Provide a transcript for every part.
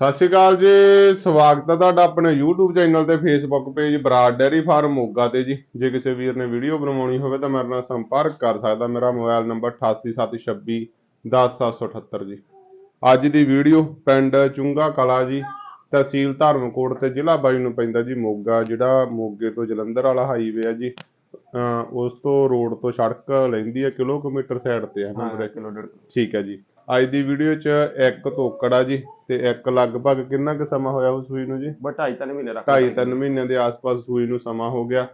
ਸਤਿ ਸ਼੍ਰੀ ਅਕਾਲ ਜੀ ਸਵਾਗਤ ਹੈ ਤੁਹਾਡਾ ਆਪਣੇ YouTube ਚੈਨਲ ਤੇ Facebook page Brar dairy farm Moga ਤੇ ਜੀ। ਜੇ ਕਿਸੇ ਵੀਰ ਨੇ ਵੀਡੀਓ ਬਣਵਾਉਣੀ ਹੋਵੇ ਤਾਂ ਮੇਰੇ ਨਾਲ ਸੰਪਰਕ ਕਰ ਸਕਦਾ। ਮੇਰਾ ਮੋਬਾਈਲ ਨੰਬਰ 8876 10778 ਜੀ। ਅੱਜ ਦੀ ਵੀਡੀਓ ਪਿੰਡ ਚੁੰਗਾ ਕਲਾ ਜੀ ਤਹਿਸੀਲ ਧਰਮਕੋਟ ਤੇ ਜ਼ਿਲ੍ਹਾ ਬਾਈ ਨੂੰ ਪੈਂਦਾ ਜੀ ਮੋਗਾ ਜਿਹੜਾ ਮੋਗੇ ਤੋਂ ਜਲੰਧਰ ਵਾਲਾ ਹਾਈਵੇ ਹੈ ਜੀ। ਉਸ ਤੋਂ ਰੋਡ ਤੋਂ ਸੜਕ ਲੈਂਦੀ ਹੈ ਕਿਲੋਮੀਟਰ ਸਾਈਡ ਤੇ ਹੈ ਨਾ ਠੀਕ ਹੈ ਜੀ। ਅੱਜ ਦੀ ਵੀਡੀਓ 'ਚ ਇੱਕ ਤੋਕੜ ਆ ਜੀ ਤੇ ਇੱਕ ਲਗਭਗ ਕਿੰਨਾ ਕੁ ਸਮਾਂ ਹੋਇਆ ਉਸ ਸੂਈ ਨੂੰ ਜੀ? ਬਟ ਢਾਈ ਤਿੰਨ ਮਹੀਨੇ ਰੱਖ ਢਾਈ ਤਿੰਨ ਮਹੀਨਿਆਂ ਦੇ ਆਸ-ਪਾਸ ਸੂਈ ਨੂੰ ਸਮਾਂ ਹੋ ਗਿਆ।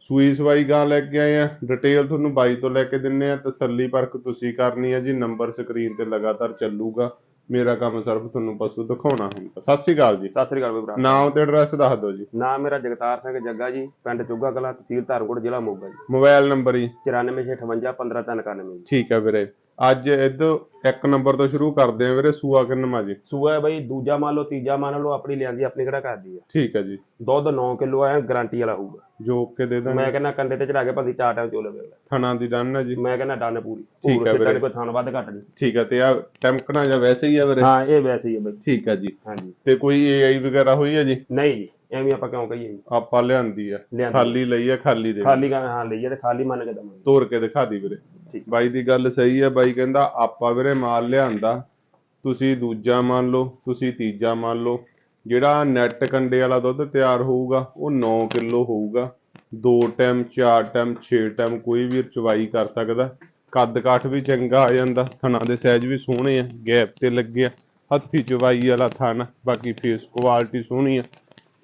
ਸੂਈ ਸਵਾਈ ਗਾਂ ਲੈ ਕੇ ਆਏ ਆ। ਡਿਟੇਲ ਤੁਹਾਨੂੰ ਬਾਈ ਤੋਂ ਲੈ ਕੇ ਦਿੰਨੇ ਆ। ਤਸੱਲੀ ਪਰਖ ਤੁਸੀਂ ਕਰਨੀ ਆ ਜੀ। ਨੰਬਰ ਸਕਰੀਨ ਤੇ ਲਗਾਤਾਰ ਚੱਲੂਗਾ। ਮੇਰਾ ਕੰਮ ਸਿਰਫ ਤੁਹਾਨੂੰ ਪਸ਼ੂ ਦਿਖਾਉਣਾ ਹੁੰਦਾ। ਸਤਿ ਸ਼੍ਰੀ ਅਕਾਲ ਜੀ। ਸਤਿ ਸ੍ਰੀ ਅਕਾਲ ਭਰਾ। ਨਾਮ ਤੇ ਐਡਰੈਸ ਦੱਸ ਦਿਓ ਜੀ। ਨਾਮ ਮੇਰਾ ਜਗਤਾਰ ਸਿੰਘ ਜੱਗਾ ਜੀ ਪਿੰਡ ਚੁੱਗਾ ਕਲਾਂ ਤਹਿਸੀਲ ਧਾਰਮਕੋਟ ਜ਼ਿਲ੍ਹਾ ਮੋਗਾ ਜੀ। ਮੋਬਾਈਲ ਨੰਬਰ ਜੀ। 9458 15391 ਜੀ। ਠੀਕ ਹੈ ਵੀਰੇ। ਅੱਜ ਇੱਧਰ ਇੱਕ ਨੰਬਰ ਤੋਂ ਸ਼ੁਰੂ ਕਰਦੇ ਆ ਵੀਰੇ ਸੂਆ ਕਿੰਨਵਾਂ ਜੀ ਸੂਆ ਹੈ ਬਈ ਦੂਜਾ ਮੰਨ ਲਓ ਤੀਜਾ ਮੰਨ ਲਓ ਆਪਣੀ ਲਿਆਂਦੀ ਆਪਣੀ ਕਿਹੜਾ ਕਰਦੀ ਆ। ਠੀਕ ਹੈ ਜੀ। ਦੁੱਧ 9 ਕਿਲੋ ਆ ਗਾਰੰਟੀ ਵਾਲਾ ਹੋਊਗਾ। ਜੋ ਕੇ ਦੇ ਦਾਂਗੇ ਮੈਂ ਕਹਿੰਦਾ ਕੰਡੇ ਤੇ ਚੜਾ ਕੇ ਭਾਵੇਂ ਚਾਰ ਟਾਈਮ ਚੋਲੇ ਵੇਲੇ ਥਣਾ ਦੀ ਡਨ ਹੈ ਜੀ। ਮੈਂ ਕਹਿੰਦਾ ਡਨ ਪੂਰੀ। ਠੀਕ ਹੈ ਵੀਰੇ। ਕੋਈ ਥਾਨ ਵੱਧ ਘੱਟ ਨਹੀਂ ਠੀਕ ਹੈ ਤੇ ਆ ਟੈਂਕਣਾ ਜਾਂ ਵੈਸੇ ਹੀ ਆ ਵੀਰੇ? ਹਾਂ ਇਹ ਵੈਸੇ ਹੀ ਹੈ ਬਈ। ਠੀਕ ਹੈ ਜੀ। ਹਾਂਜੀ। ਤੇ ਕੋਈ ਏਆਈ ਵਗੈਰਾ ਹੋਈ ਹੈ ਜੀ? ਨਹੀਂ ਜੀ ਐਵੇਂ ਆਪਾਂ ਕਿਉਂ ਕਹੀਏ ਜੀ? ਆਪਾਂ ਲਿਆਂਦੀ ਆ। ਖਾਲੀ ਲਈ ਆ ਖਾਲੀ ਦੇ। ਖਾਲੀ ਹਾਂ ਲਈਏ ਤੇ ਖਾਲੀ ਮੰਨ ਕੇ ਦਵਾਂਗੇ। ਤੋੜ ਕੇ ਦਿਖਾ ਦੀ ਵੀਰੇ। ਬਾਈ ਦੀ ਗੱਲ ਸਹੀ ਹੈ ਬਾਈ ਕਹਿੰਦਾ ਆਪਾਂ ਵੀਰੇ ਮਾਲ ਲਿਆਂਦਾ, ਤੁਸੀਂ ਦੂਜਾ ਮੰਨ ਲਓ, ਤੁਸੀਂ ਤੀਜਾ ਮੰਨ ਲਓ, ਜਿਹੜਾ ਨੈਟ ਕੰਡੇ ਵਾਲਾ ਦੁੱਧ ਤਿਆਰ ਹੋਊਗਾ, ਉਹ 9 ਕਿਲੋ ਹੋਊਗਾ। ਦੋ ਟਾਈਮ ਚਾਰ ਟਾਈਮ 6 ਟਾਈਮ ਕੋਈ ਵੀ ਚਵਾਈ ਕਰ ਸਕਦਾ। ਕੱਦ ਕਾਠ ਵੀ ਚੰਗਾ ਆ ਜਾਂਦਾ, ਥਣਾ ਦੇ ਸਾਈਜ਼ ਵੀ ਸੋਹਣੇ ਆ, ਗੈਪ ਤੇ ਲੱਗਿਆ ਹੱਥੀ ਚਵਾਈ ਵਾਲਾ ਥਣ, ਬਾਕੀ ਫੇਸ ਕੁਆਲਿਟੀ ਸੋਹਣੀ ਆ।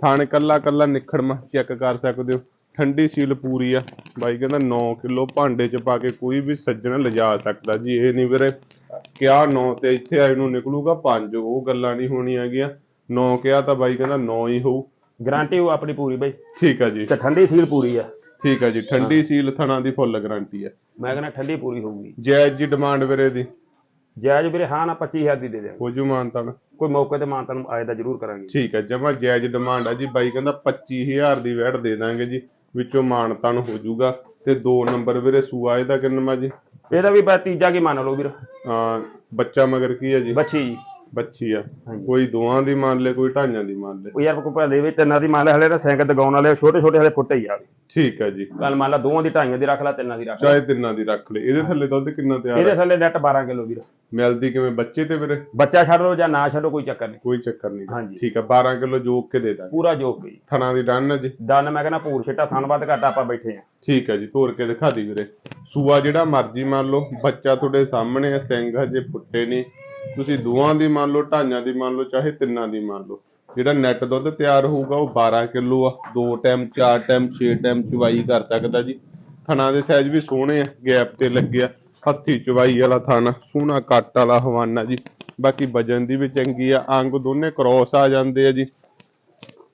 ਥਣ ਕੱਲਾ ਕੱਲਾ ਨਿਖੜਮਾ ਚੈੱਕ ਕਰ ਸਕਦੇ ਹੋ। ਠੰਡੀ ਸੀਲ ਪੂਰੀ ਆ। ਬਾਈ ਕਹਿੰਦਾ 9 ਕਿਲੋ ਭਾਂਡੇ ਚ ਪਾ ਕੇ ਕੋਈ ਵੀ ਸੱਜਣ ਲਿਜਾ ਸਕਦਾ ਜੀ। ਇਹ ਨਹੀਂ ਵੀਰੇ ਕਿਆ 9 ਤੇ ਇੱਥੇ ਆਏ ਨੂੰ ਨਿਕਲੂਗਾ 5 ਉਹ ਗੱਲਾਂ ਨਹੀਂ ਹੋਣੀਆਂ ਹੈਗੀਆਂ 9 ਕਿਹਾ ਤਾਂ ਬਾਈ ਕਹਿੰਦਾ 9 ਹੀ ਹੋਊ। ਗਾਰੰਟੀ ਉਹ ਆਪਣੀ ਪੂਰੀ ਬਈ। ਠੀਕ ਆ ਜੀ। ਤੇ ਠੰਡੀ ਸੀਲ ਪੂਰੀ ਆ। ਠੀਕ ਆ ਜੀ। ਠੰਡੀ ਸੀਲ ਥਣਾ ਦੀ ਫੁੱਲ ਗਾਰੰਟੀ ਹੈ ਮੈਂ ਕਹਿੰਦਾ ਠੰਡੀ ਪੂਰੀ ਹੋਊਗੀ। ਜਾਇਜ਼ ਜੀ ਡਿਮਾਂਡ ਵੀਰੇ ਦੀ। ਜਾਇਜ਼ ਵੀਰੇ ਹਾਂ ਨਾ 25000 ਦੀ ਦੇ ਦਿਆਂਗੇ। ਹੋ ਜੂ ਮਾਨਤਾਨ। ਕੋਈ ਮੌਕੇ ਤੇ ਮਾਨਤਾ ਨੂੰ ਆਏ ਦਾ ਜ਼ਰੂਰ ਕਰਾਂਗੇ। ਠੀਕ ਹੈ ਜਮਾ ਜਾਇਜ਼ ਡਿਮਾਂਡ ਆ ਜੀ। ਬਾਈ ਕਹਿੰਦਾ 25000 ਦੀ ਵੈਟ ਦੇ ਦਾਂਗੇ ਜੀ। ਵਿੱਚੋਂ ਮਾਨਤਾਨ ਹੋ ਜੂਗਾ ਤੇ ਦੋ ਨੰਬਰ ਵੀਰੇ ਸੂਆ ਇਹਦਾ ਕਿੰਨਾ ਜੀ? ਇਹਦਾ ਵੀ ਬਸ ਤੀਜਾ ਕੀ ਮੰਨ ਲਓ ਵੀਰ। ਅਹ ਬੱਚਾ ਮਗਰ ਕੀ ਹੈ ਜੀ? ਬੱਚੀ ਜੀ। ਬੱਚੀ ਆ। ਹਾਂਜੀ। ਕੋਈ ਦੋਆਂ ਦੀ ਮੰਨ ਲੈ ਕੋਈ ਢਾਈਆਂ ਦੀ ਮੰਨ ਲੈ ਉਹ ਯਾਰ ਕੋਈ ਭਲੇ ਵਿੱਚ ਤਿੰਨਾਂ ਦੀ ਮੰਨ ਲੈ ਹਲੇ ਤਾਂ ਸਾਈਕਲ ਦਗਾਉਣ ਵਾਲੇ ਛੋਟੇ ਛੋਟੇ ਹਲੇ ਫੁੱਟੇ ਹੀ ਆ। ਠੀਕ ਹੈ ਜੀ। ਕੱਲ ਮੰਨ ਲਾ ਦੋਵਾਂ ਦੀ ਢਾਈਆਂ ਦੀ ਰੱਖ ਲੈ ਤਿੰਨਾਂ ਦੀ ਰੱਖ ਲੈ। ਚਾਹੇ ਤਿੰਨਾਂ ਦੀ ਰੱਖ ਲੈ। ਇਹਦੇ ਥੱਲੇ ਦੁੱਧ ਕਿੰਨਾ ਤਿਆਰ ਇਹਦੇ ਹੈ? ਥੱਲੇ ਨੈਟ 12 ਕਿਲੋ ਵੀਰ। ਮਿਲਦੀ ਕਿਵੇਂ? ਬੱਚੇ ਤੇ ਵੀਰੇ? ਬੱਚਾ ਛੱਡ ਲਓ ਜਾਂ ਨਾ ਛੱਡੋ ਕੋਈ ਚੱਕਰ ਨਹੀਂ। ਕੋਈ ਚੱਕਰ ਨਹੀਂ। ਹਾਂਜੀ। ਠੀਕ ਹੈ 12 ਕਿਲੋ ਜੋਕ ਕੇ ਦੇ ਦਾਂਗੇ। ਪੂਰਾ ਜੋਕ ਗਈ ਥਣਾ ਦੀ ਡਨ ਹੈ ਜੀ। ਦਨ ਮੈਂ ਕਹਿੰਦਾ ਪੂਰ ਛਿੱਟਾ ਥਣ ਵੱਧ ਘੱਟ ਆਪਾਂ ਬੈਠੇ ਆ ਠੀਕ ਹੈ ਜੀ ਤੋਰ ਕੇ ਦਿਖਾ ਦੀ ਵੀਰੇ। ਸੂਆ ਜਿਹੜਾ ਮਰਜ਼ੀ ਮੰਨ ਲਓ ਬੱਚਾ ਤੁਹਾਡੇ ਸਾਹਮਣੇ ਹੈ ਸਿੰਘ ਹਜੇ ਫੁੱਟੇ ਨਹੀਂ। ਤੁਸੀਂ ਦੋਆਂ ਦੀ ਮੰਨ ਲਓ ਢਾਈਆਂ ਦੀ ਮੰਨ ਲਓ ਚਾਹੇ ਤਿੰਨਾਂ ਦੀ ਮੰਨ ਲਓ। ਜਿਹੜਾ ਨੈਟ ਦੁੱਧ ਤਿਆਰ ਹੋਊਗਾ ਉਹ 12 ਕਿਲੋ ਆ। ਦੋ ਟਾਈਮ ਚਾਰ ਟਾਈਮ ਛੇ ਟਾਈਮ ਚਵਾਈ ਕਰ ਸਕਦਾ ਜੀ। ਥਣਾ ਦੇ ਸਾਈਜ਼ ਵੀ ਸੋਹਣੇ ਆ ਗੈਪ ਤੇ ਲੱਗਿਆ ਹੱਥੀ ਚਵਾਈ ਵਾਲਾ ਥਣ, ਸੋਹਣਾ ਕੱਟ ਵਾਲਾ ਹਵਾਨਾ ਜੀ। ਬਾਕੀ ਵਜਨ ਦੀ ਵੀ ਚੰਗੀ ਆ, ਅੰਗ ਦੋਨੇ ਕ੍ਰੋਸ ਆ ਜਾਂਦੇ ਆ ਜੀ।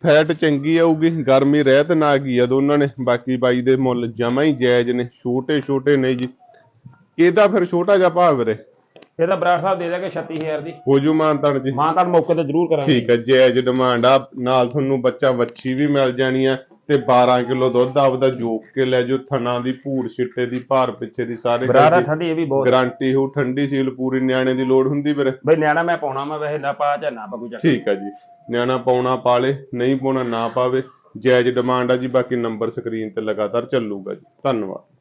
ਫੈਟ ਚੰਗੀ ਆਊਗੀ, ਗਰਮੀ ਰਹਿਤ ਨਾ ਗਈ ਆ ਦੋਨਾਂ ਨੇ। ਬਾਕੀ ਬਾਈ ਦੇ ਮੁੱਲ ਜਮਾ ਹੀ ਜਾਇਜ਼ ਨੇ ਛੋਟੇ ਛੋਟੇ ਨੇ ਜੀ। ਇਹਦਾ ਫਿਰ ਛੋਟਾ ਜਿਹਾ ਭਾਅ ਵੀਰੇ? ਇਹਦਾ ਬਰਾੜ ਸਾਹਿਬ ਦੇ ਦਾਂਗੇ 36000 ਦੀ। ਹੋ ਜੂ ਮਾਨਤਨ ਜੀ। ਮਾਨਤਾ ਮੌਕੇ ਤੇ ਜ਼ਰੂਰ ਕਰਾਂਗੇ। ਠੀਕ ਹੈ ਜਾਇਜ਼ ਡਿਮਾਂਡ ਆ। ਨਾਲ ਤੁਹਾਨੂੰ ਬੱਚਾ ਵੱਛੀ ਵੀ ਮਿਲ ਜਾਣੀ ਆ ਤੇ 12 ਕਿਲੋ ਦੁੱਧ ਆਪਦਾ ਜੋਕ ਕੇ ਲੈ ਜਾਓ। ਥਣਾ ਦੀ ਭੂਰ ਛਿੱਟੇ ਦੀ ਭਾਰ ਪਿੱਛੇ ਦੀ ਸਾਰੇ ਬਰਾੜਾ ਠੰਡੀ ਇਹ ਵੀ ਬਹੁਤ। ਗਾਰੰਟੀ ਹੋ ਠੰਡੀ ਸੀਲ ਪੂਰੀ ਨਿਆਣੇ ਦੀ ਲੋੜ ਹੁੰਦੀ ਵੀਰੇ। ਬਈ ਨਿਆਣਾ ਮੈਂ ਪਾਉਣਾ ਮੈਂ ਵੈਸੇ ਨਾ ਪਾ ਜਾਂ ਨਾ ਪਾ ਕੋਈ ਚੱਕਰ। ਠੀਕ ਹੈ ਜੀ। ਨਿਆਣਾ ਪਾਉਣਾ ਪਾਲੇ ਨਹੀਂ ਪਾਉਣਾ ਨਾ ਪਾਵੇ। ਜਾਇਜ਼ ਡਿਮਾਂਡ ਆ ਜੀ ਬਾਕੀ ਨੰਬਰ ਸਕਰੀਨ ਤੇ ਲਗਾਤਾਰ ਚੱਲੂਗਾ ਜੀ। ਧੰਨਵਾਦ।